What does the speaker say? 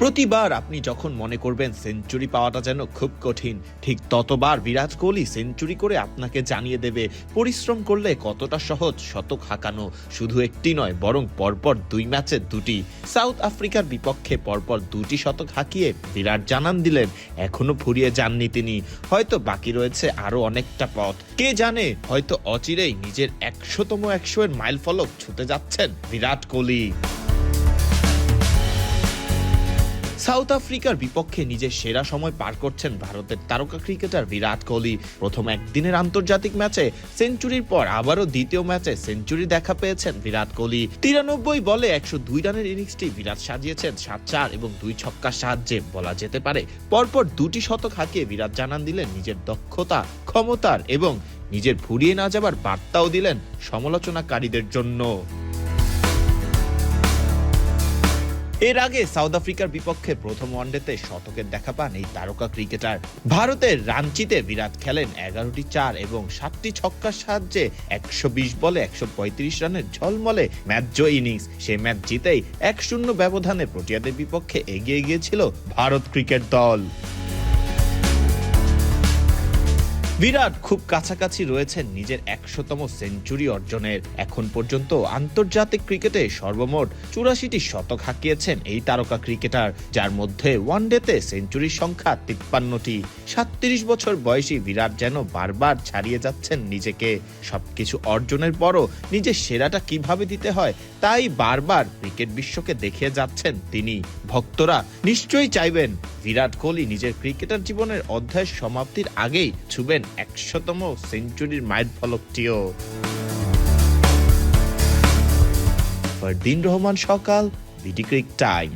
প্রতিবার আপনি যখন মনে করবেন সেঞ্চুরি পাওয়াটা যেন খুব কঠিন, ঠিক ততবার বিরাট কোহলি সেঞ্চুরি করে আপনাকে জানিয়ে দেবে, পরিশ্রম করলে কতটা সহজ শতক হাঁকানো। শুধু একটি নয়, বরং পরপর দুই ম্যাচে দুটি। সাউথ আফ্রিকার বিপক্ষে পরপর দুটি শতক হাঁকিয়ে বিরাট জানান দিলেন, এখনও ফুরিয়ে যাননি তিনি। হয়তো বাকি রয়েছে আরও অনেকটা পথ। কে জানে, হয়তো অচিরেই নিজের একশোতম একশো এর মাইল ফলক ছুতে যাচ্ছেন বিরাট কোহলি। সাউথ আফ্রিকার বিপক্ষে নিজের সেরা সময় পার করছেন ভারতের তারকা ক্রিকেটার বিরাট কোহলি। প্রথম একদিনের আন্তর্জাতিক ম্যাচে সেঞ্চুরির পর আবারও দ্বিতীয় ম্যাচে সেঞ্চুরি দেখা পেয়েছেন বিরাট কোহলি। তিরানব্বই বলে একশো দুই রানের ইনিংসটি বিরাট সাজিয়েছেন সাত চার এবং দুই ছক্কার সাহায্যে বলা যেতে পারে। পরপর দুটি শতক হাঁকিয়ে বিরাট জানান দিলেন নিজের দক্ষতা, ক্ষমতার এবং নিজের ফুরিয়ে না যাবার বার্তাও দিলেন সমালোচনাকারীদের জন্য। এর আগে সাউথ আফ্রিকার বিপক্ষে প্রথম ওয়ানডেতে শতকের দেখা পান এই তারকা ক্রিকেটার। ভারতের রাঞ্চিতে বিরাট খেলেন এগারোটি চার এবং সাতটি ছক্কার সাহায্যে একশো বিশ বলে একশো পঁয়ত্রিশ রানের ঝলমলে ম্যাচ জয় ইনিংস। সেই ম্যাচ জিতেই এক শূন্য ব্যবধানে প্রোটিয়াদের বিপক্ষে এগিয়ে গিয়েছিল ভারত ক্রিকেট দল। বিরাট খুব কাছাকাছি রয়েছেন নিজের একশোতম সেঞ্চুরি অর্জনের। এখন পর্যন্ত আন্তর্জাতিক ক্রিকেটে সর্বমোট চুরাশিটি শতক হাঁকিয়েছেন এই তারকা ক্রিকেটার, যার মধ্যে ওয়ানডেতে সেঞ্চুরির সংখ্যা তিপ্পান্নটি। সাতত্রিশ বছর বয়সী বিরাট যেন বারবার ছাড়িয়ে যাচ্ছেন নিজেকে। সবকিছু অর্জনের পরও নিজের সেরাটা কীভাবে দিতে হয়, তাই বারবার ক্রিকেট বিশ্বকে দেখিয়ে যাচ্ছেন তিনি। ভক্তরা নিশ্চয়ই চাইবেন বিরাট কোহলি নিজের ক্রিকেটার জীবনের অধ্যায় সমাপ্তির আগেই ছুবেন একশোতম সেঞ্চুরির মাইল ফলকটিও। দিন রহমান সকাল, বিডি ক্রিক টাইম।